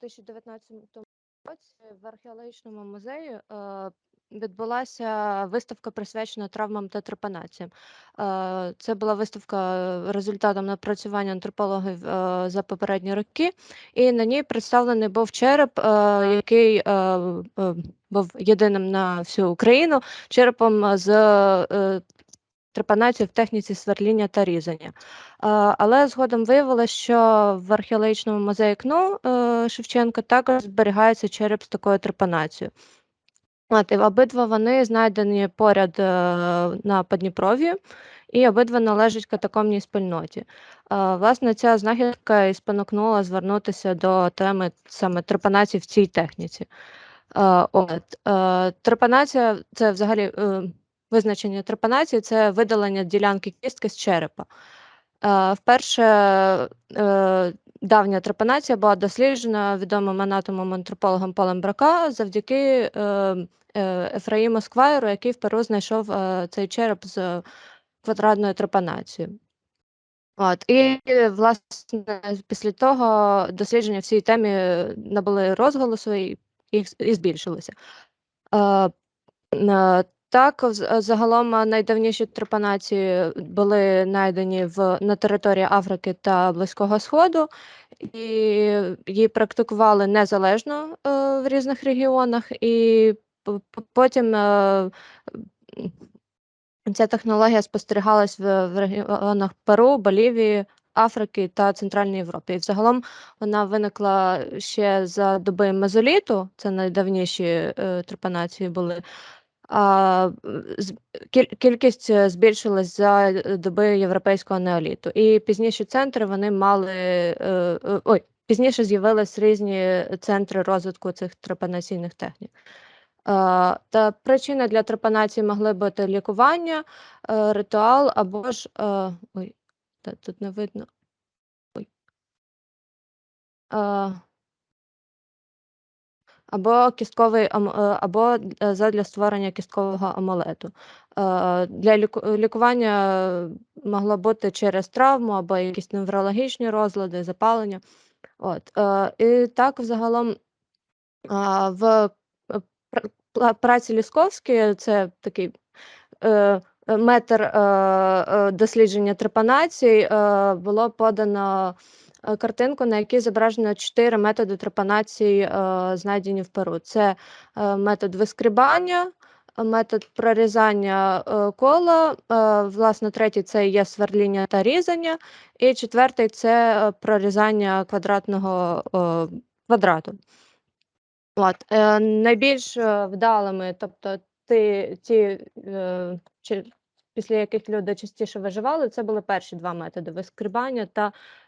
2019 році в археологічному музеї е, відбулася виставка присвячена травмам та трепанаціям. Е, Це була виставка результатом напрацювання антропологів е, за попередні роки, і на ній представлений був череп, який був єдиним на всю Україну черепом з трепанацією в техніці сверління та різання. Е, Але згодом виявилося, що в археологічному музеї КНУ е, Шевченка також зберігається череп з такою трепанацією. От, і обидва вони знайдені поряд е, на Подніпров'ї, і обидва належать катакомній спільноті. Власне, ця знахідка і спонукнула звернутися до теми саме трепанації в цій техніці. От, трепанація це взагалі визначення трепанації це видалення ділянки кістки з черепа. Е, Вперше е, давня трепанація була досліджена відомим анатомом антропологом Полем Брака завдяки е, е, Ефраїму Сквайру, який в Перу знайшов е, цей череп з квадратною трепанацією. От, і, власне, після того дослідження в цій темі набули розголосу і, і, і збільшилося. Е, е, так, загалом найдавніші трепанації були знайдені в, на території Африки та Близького Сходу, і її практикували незалежно е, в різних регіонах, і потім е, ця технологія спостерігалась в, в регіонах Перу, Болівії, Африки та Центральної Європи. І взагалом вона виникла ще за доби мезоліту, це найдавніші е, трепанації були. Кількість е, збільшилась за е, доби європейського неоліту. І пізніші центри вони мали е, ой, пізніше з'явились різні центри розвитку цих трепанаційних технік. Та причини для трепанації могли бути лікування, ритуал або ж ой, тут не видно. Або кістковий е, або е, задля створення кісткового амулету. Е, Для лікування могло бути через травму або якісь неврологічні розлади, запалення. От. І так взагалом в праці Лісковської це такий метр дослідження трепанацій, було подано картинку, на якій зображено чотири методи трепанації, е, знайдені в Перу. Це е, метод вискрібання, е, метод прорізання е, кола, е, власне, третій це є сверління та різання, і четвертий це е, прорізання квадратного е, квадрату. От, е, найбільш е, вдалими, тобто ті, е, чи, після яких люди частіше виживали, це були перші два методи: вискрібання та е, е,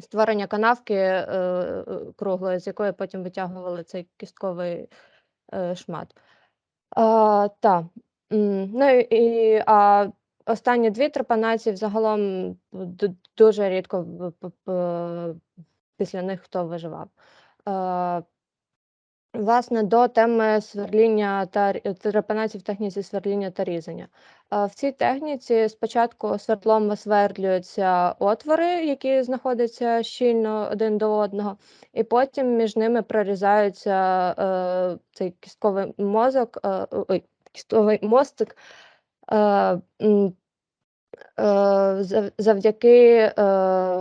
створення канавки е, е, круглої, з якої потім витягували цей кістковий е, шмат. Е, та. Ну і, а останні дві трепанації взагалом дуже рідко після них хто виживав. Е, Власне, до теми сверління та рі- трепанації в техніці сверління та різання. Е, В цій техніці спочатку свердлом висвердлюються отвори, які знаходяться щільно один до одного, і потім між ними прорізаються е, цей кістковий мозок, е, ой, кістковий мостик. Е, е, завдяки е,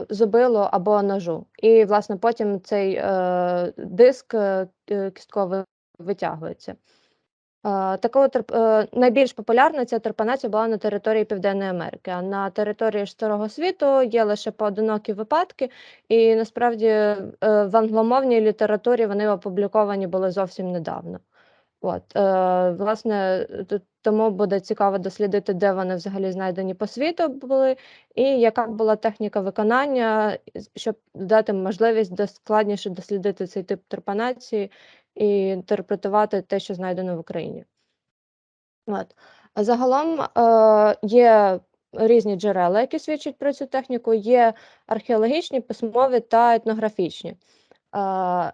зубилу або ножу. І, власне, потім цей е, диск е, е, кістковий витягується. Е, Такого е, найбільш популярна ця трепанація була на території Південної Америки, а на території Старого світу є лише поодинокі випадки, і насправді е, в англомовній літературі вони опубліковані були зовсім недавно. От, е, власне, тому буде цікаво дослідити, де вони взагалі знайдені по світу були, і яка була техніка виконання, щоб дати можливість складніше дослідити цей тип трепанації і інтерпретувати те, що знайдено в Україні. От. Загалом е, є різні джерела, які свідчать про цю техніку, є археологічні, письмові та етнографічні. Е,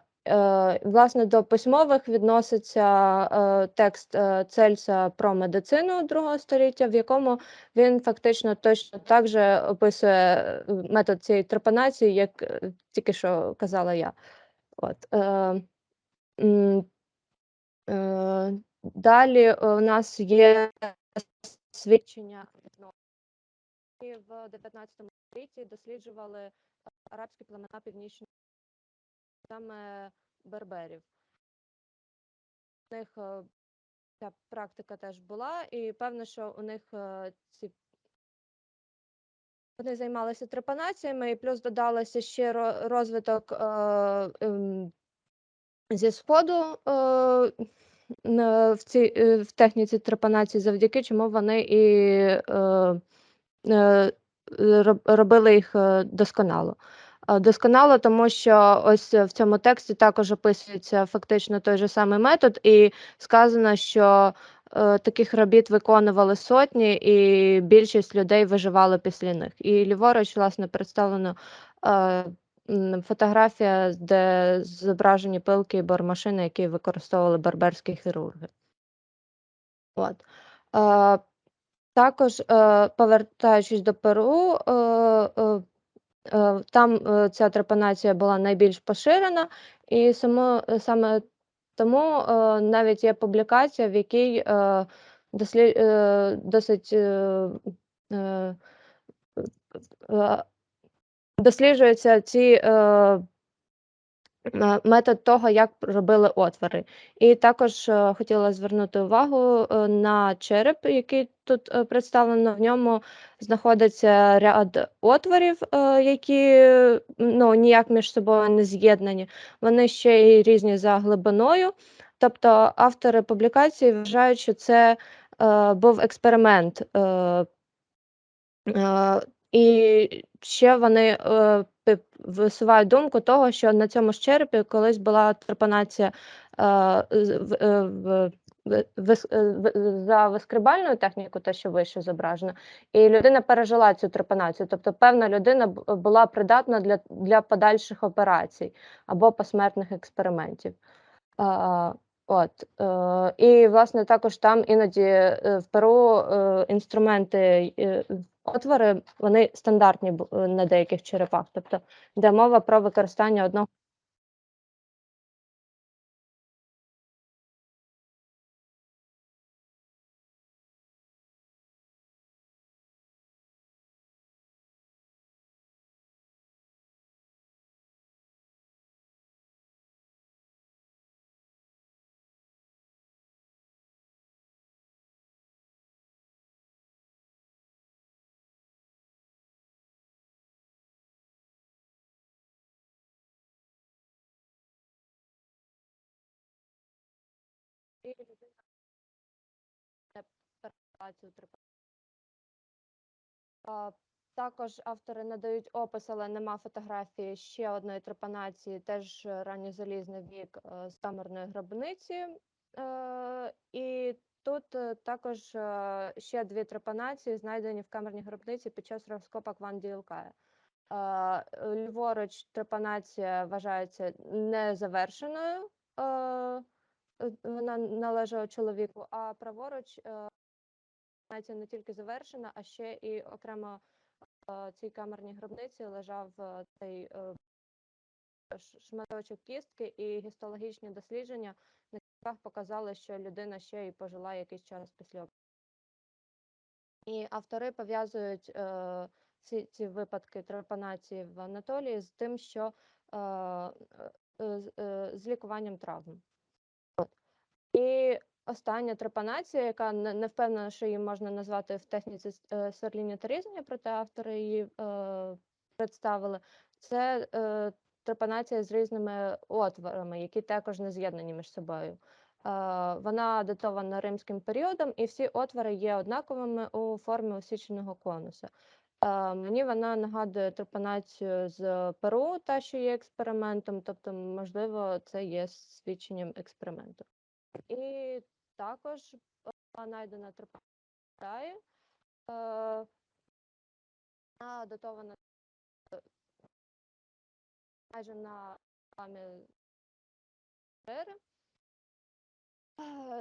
власне, до письмових відноситься е, текст е, Цельса про медицину другого століття, в якому він фактично точно так же описує е, метод цієї трепанації, як е, тільки що казала я. От. Е, е, далі у нас є свідчення в 19 столітті досліджували арабські племена північної саме берберів. У них е, ця практика теж була, і певно, що у них е, ці вони займалися трепанаціями, і плюс додалося ще розвиток е, ем, зі сходу в цій в техніці трепанації, завдяки чому вони і робили їх досконало. Е, Досконало, тому що ось в цьому тексті також описується фактично той же самий метод, і сказано, що е, таких робіт виконували сотні, і більшість людей виживали після них. І ліворуч, власне, представлено е, фотографія, де зображені пилки і бормашини, які використовували барберські хірурги. От. Е, також, е, повертаючись до Перу, е, е, Е, Там е, ця трепанація була найбільш поширена, і само, е, саме тому е, навіть є публікація, в якій е, дослід, е, досить е, е, е, досліджуються ці е, Е, метод того, як робили отвори. І також е, хотіла звернути увагу е, на череп, який тут е, представлено. В ньому знаходиться ряд отворів, які ну, ніяк між собою не з'єднані. Вони ще й різні за глибиною. Тобто автори публікації вважають, що це е, був експеримент. Е, Е, І ще вони е, висувають думку того, що на цьому ж черепі колись була трепанація е, е, е, в- за вискрибальною технікою, те, що вище зображено, і людина пережила цю трепанацію. Тобто певна людина була придатна для, для подальших операцій або посмертних експериментів. А, От, і, власне, також там іноді в Перу інструменти, отвори, вони стандартні е, на деяких черепах. Тобто, йде мова про використання одного. Також автори надають опис, але нема фотографії ще одної трепанації, теж ранньозалізний вік е, з камерної гробниці. Е, І тут е, також ще дві трепанації, знайдені в камерній гробниці під час розкопок Ван Дійлкая. Е, Ліворуч трепанація вважається незавершеною. Е, Вона належала чоловіку, а праворуч е, не тільки завершена, а ще і окремо е, цій камерній гробниці лежав цей шматочок кістки, і гістологічні дослідження на кістках показали, що людина ще й пожила якийсь час після. І автори пов'язують е, ці, ці випадки трепанації в Анатолії з тим, що е, е, з лікуванням травм. І остання трепанація, яка не, не впевнена, що її можна назвати в техніці е, сверління та різання, проте автори її е, представили. Це е, трепанація з різними отворами, які також не з'єднані між собою. Е, вона датована римським періодом, і всі отвори є однаковими у формі усіченого конуса. Е, Мені вона нагадує трепанацію з Перу, та що є експериментом, тобто, можливо, це є свідченням експерименту. І також була знайдена трепанація, е, вона датована е, майже на самі. Е,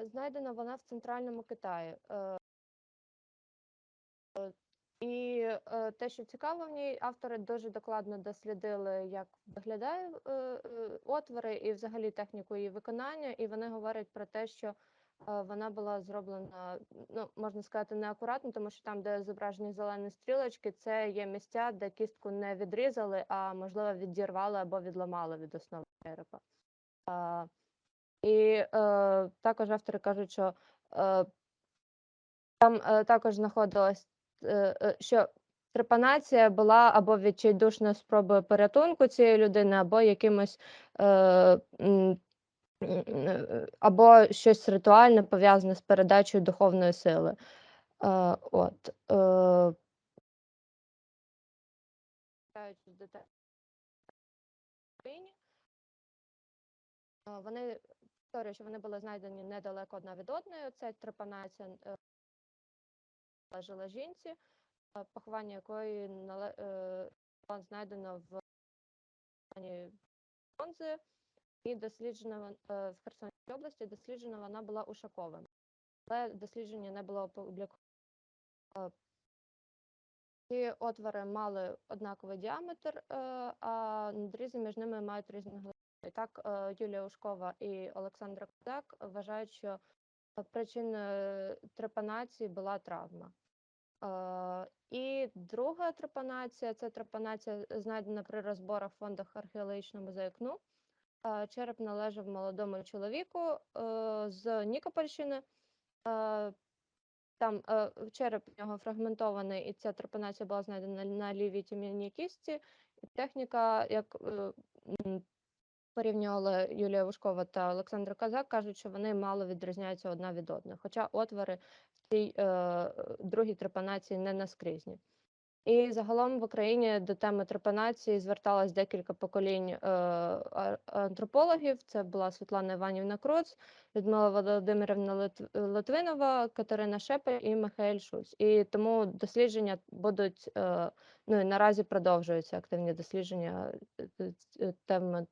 Знайдена вона в центральному Китаї. І е, те, що цікаво в ній, автори дуже докладно дослідили, як виглядає е, е, отвори і взагалі техніку її виконання, і вони говорять про те, що е, вона була зроблена, ну можна сказати, неакуратно, тому що там, де зображені зелені стрілочки, це є місця, де кістку не відрізали, а можливо відірвали або відламали від основи черепа. Е, І е, також автори кажуть, що е, там е, також знаходилось, що трепанація була або відчайдушною спробою порятунку цієї людини, або якимось е, е, або щось ритуальне пов'язане з передачею духовної сили. Е, от. Е, е, Вони історія, що вони були знайдені недалеко одна від одної. Це трепанація е, належала жінці, е, поховання якої нале- е, було знайдено в бронзи і досліджена е, в Херсонській області. Досліджена вона була Ушаковим, але дослідження не було опубліковано. Е, Ці отвори мали однаковий діаметр, е, а надрізи між ними мають різну глибину. І так, е, Юлія Ушкова і Олександра Козак вважають, що е, причиною трепанації була травма. Е, І друга трепанація це трепанація, знайдена при розборах в фондах археологічного музею КНУ. Е, Череп належав молодому чоловіку е, з Нікопольщини. Е, Там е, череп у нього фрагментований, і ця трепанація була знайдена на лівій тім'яній кісті. Техніка, як м, порівнювали Юлія Вушкова та Олександр Казак, кажуть, що вони мало відрізняються одна від одної. Хоча отвори в цій е, другій трепанації не наскрізні. І загалом в Україні до теми трепанації зверталось декілька поколінь е, антропологів. Це була Світлана Іванівна Кроц, Людмила Володимирівна Литв- Литвинова, Катерина Шепель і Михайль Шусь. І тому дослідження будуть е, ну і наразі продовжуються активні дослідження е, е, теми,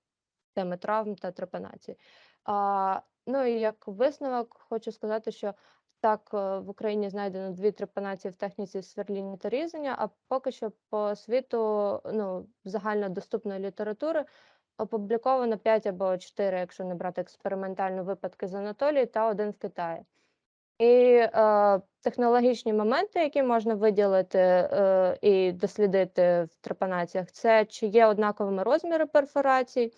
теми травм та трепанації. А, ну і як висновок хочу сказати, що так, е, в Україні знайдено дві трепанації в техніці сверління та різання, а поки що по світу ну, загальнодоступної літератури опубліковано 5 або 4, якщо не брати експериментальні випадки з Анатолії, та один в Китаї. І е, технологічні моменти, які можна виділити е, і дослідити в трепанаціях, це чи є однаковими розміри перфорацій.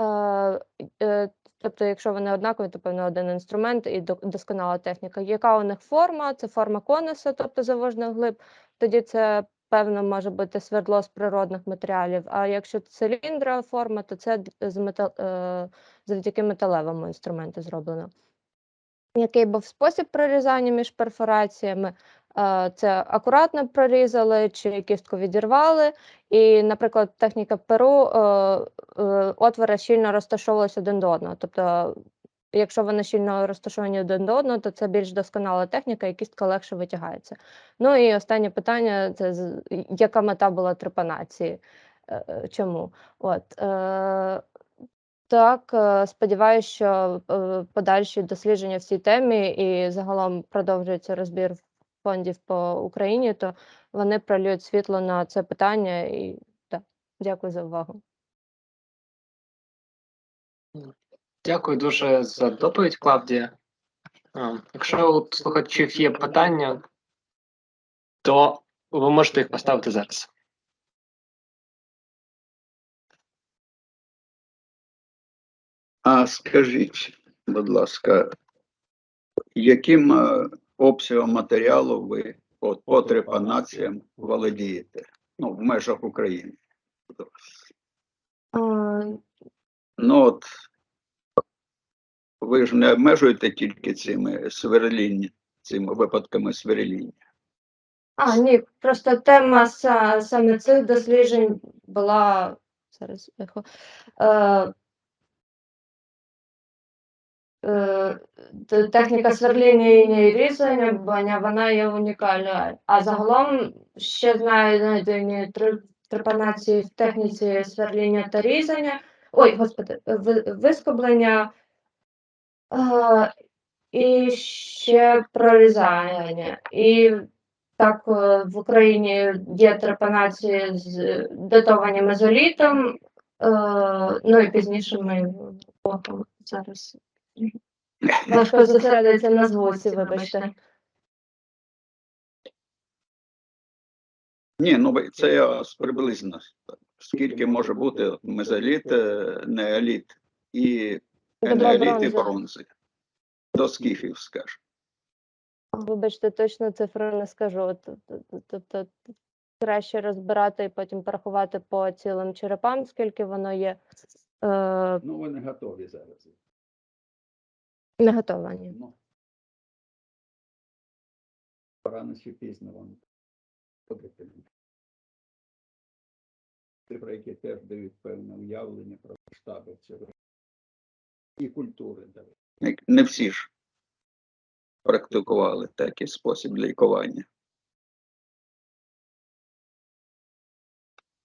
Е, е, Тобто, якщо вони однакові, то певно один інструмент і досконала техніка. Яка у них форма? Це форма конуса, тобто завожних глиб. Тоді це певно може бути свердло з природних матеріалів. А якщо циліндра форма, то це з метал, е, завдяки металевому інструменту зроблено. Який був спосіб прорізання між перфораціями? Е, Це акуратно прорізали чи кістку відірвали. І, наприклад, техніка перу е, е, отвори щільно розташовувалися один до одного. Тобто, якщо вони щільно розташовані один до одного, то це більш досконала техніка, і кістка легше витягається. Ну і останнє питання: це яка мета була трепанації? Чому? От. Так, сподіваюся, що подальші дослідження в цій темі і загалом продовжується розбір фондів по Україні, то вони пролюють світло на це питання. І так, дякую за увагу. Дякую дуже за доповідь, Клавдія. Якщо у слухачів є питання, то ви можете їх поставити зараз. А скажіть, будь ласка, яким е, обсягом матеріалу ви от, по трепанаціям володієте? Ну, в межах України. Ну от ви ж не обмежуєте тільки цими сверління, цими випадками сверління. А, ні, просто тема саме цих досліджень була зараз ехо. Е, техніка сверління і різання, вона- є унікальною. А загалом ще знайдені трепанації в техніці сверління та різання. ой, господи, ви- вискоблення е, і ще прорізання. І так е, в Україні є трепанації з датовані мезолітом, е, ну і пізніше ми боком зараз. Важко зосередитися на звуці, вибачте. Ні, ну це я приблизно. Скільки може бути мезоліт, е, неоліт і енеоліт і бронзи. До скіфів, скажу. Вибачте, точно цифру не скажу. Тобто краще розбирати і потім порахувати по цілим черепам, скільки воно є. Е, Ну, ви не готові зараз. Не готова, ні. Ну, рано чи пізно вам подати. Цифри, які теж дають певне уявлення про масштаби цього і культури. Не, не всі ж практикували такий спосіб лікування.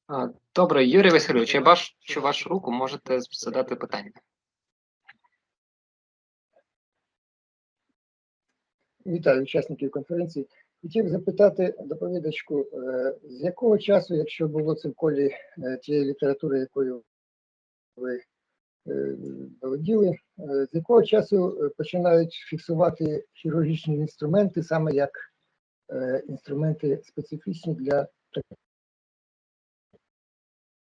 А, Добре, Юрій Васильович, я бачу вашу руку, можете задати питання. Вітаю учасників конференції. Хотів запитати доповідачку, е, з якого часу, якщо було це в колі е, тієї літератури, якою ви е, володіли, з якого часу починають фіксувати хірургічні інструменти, саме як інструменти специфічні для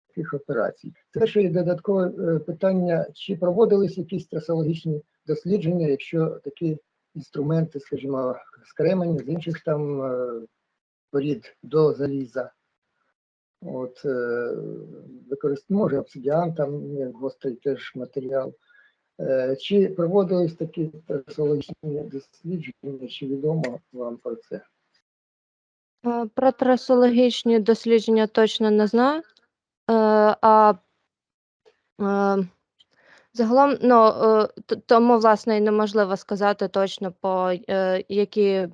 таких операцій? Це ще є додаткове питання, чи проводились якісь трасологічні дослідження, якщо такі інструменти, скажімо, з кремені, з інших там е, порід до заліза. От, е, може обсидіан, там як гострий теж матеріал. Е, Чи проводились такі трасологічні дослідження, чи відомо вам про це? Про трасологічні дослідження точно не знаю. А загалом, ну, е, тому, власне, і неможливо сказати точно, по е, які.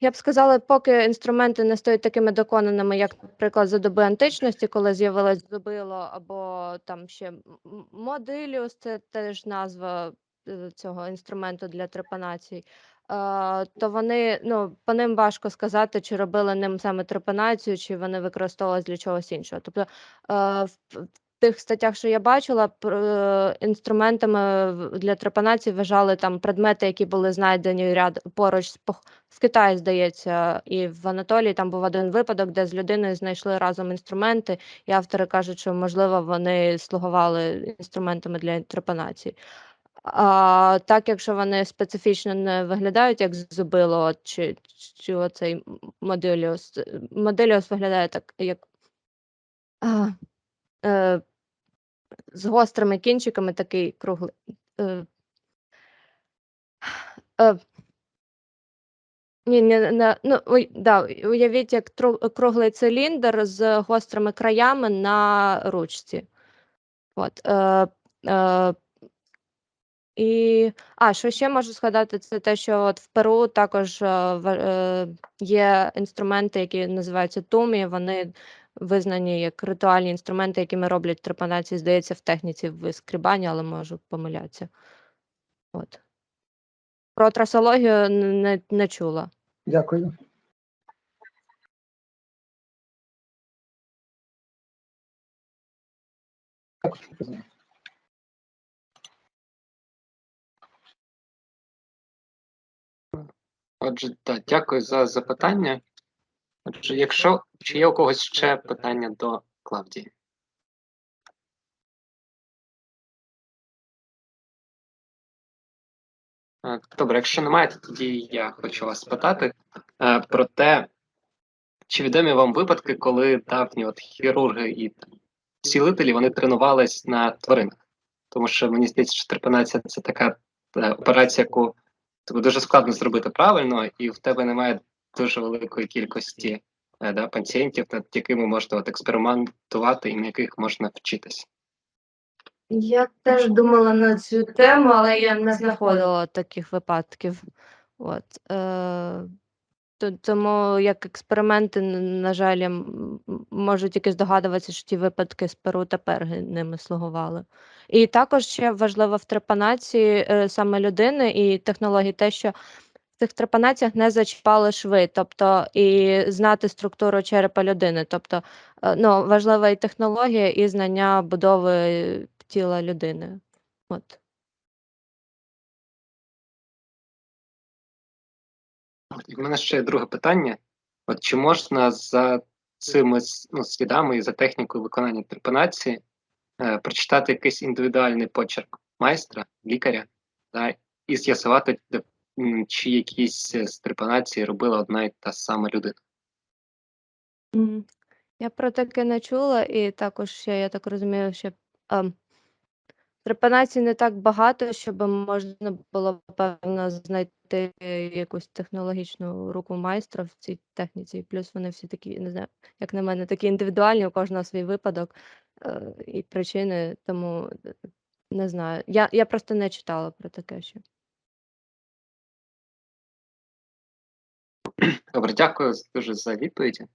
Я б сказала, поки інструменти не стають такими доконаними, як, наприклад, за доби античності, коли з'явилось зубило, або там ще модиліус, це теж назва е, цього інструменту для трепанацій. То вони, ну, по ним важко сказати, чи робили ним саме трепанацію, чи вони використовувалися для чогось іншого. Тобто в тих статтях, що я бачила, е, інструментами для трепанації вважали там предмети, які були знайдені ряд поруч з в Китаї, здається, і в Анатолії там був один випадок, де з людиною знайшли разом інструменти, і автори кажуть, що можливо вони слугували інструментами для трепанації. А так, якщо вони специфічно не виглядають як зубило, чи, чи оцей м- модиліус. е, Модиліус виглядає так, як а, е, з гострими кінчиками, такий круглий. Е, е, ні, не, не, ну, да, уявіть, як круглий циліндр з гострими краями на ручці. От, е, е, і, а, що ще можу згадати, це те, що от в Перу також е, е, є інструменти, які називаються тумі. Вони визнані як ритуальні інструменти, якими роблять трепанації, здається, в техніці вискрібання, але можу помилятися. От. Про трасологію не, не чула. Дякую. Дякую. Отже, так, дякую за запитання. Отже, якщо чи є у когось ще питання до Клавдії? Е, Добре, якщо немає, то тоді я хочу вас спитати е, про те, чи відомі вам випадки, коли давні от хірурги і цілителі вони тренувались на тваринах? Тому що мені здається, що трепанація це така е, операція, яку тобі дуже складно зробити правильно, і в тебе немає дуже великої кількості е, да, пацієнтів, над якими можна от, експериментувати і на яких можна вчитися. Я теж думала на цю тему, але я не знаходила таких випадків. От, е, тому як експерименти, на жаль, м м можу тільки здогадуватися, що ті випадки з Перу та Перги ними слугували. І також ще важливо в трепанації, е, саме людини і технології те, що цих трепанаціях не зачіпали шви, тобто і знати структуру черепа людини. Тобто, е, ну, важлива і технологія, і знання будови тіла людини. От. В мене ще друге питання. От чи можна за цими ну, слідами і за технікою виконання трепанації е, прочитати якийсь індивідуальний почерк майстра, лікаря, да, і з'ясувати, чи якісь е, з трепанації робила одна і та сама людина? Я про таке не чула, і також ще, я так розумію, що, ем, трепанацій не так багато, щоб можна було, певно, знайти якусь технологічну руку майстра в цій техніці. Плюс вони всі такі, не знаю, як на мене, такі індивідуальні, у кожного свій випадок, е, і причини, тому, е, не знаю. Я я просто не читала про таке ще. Добре, дякую дуже за відповіді.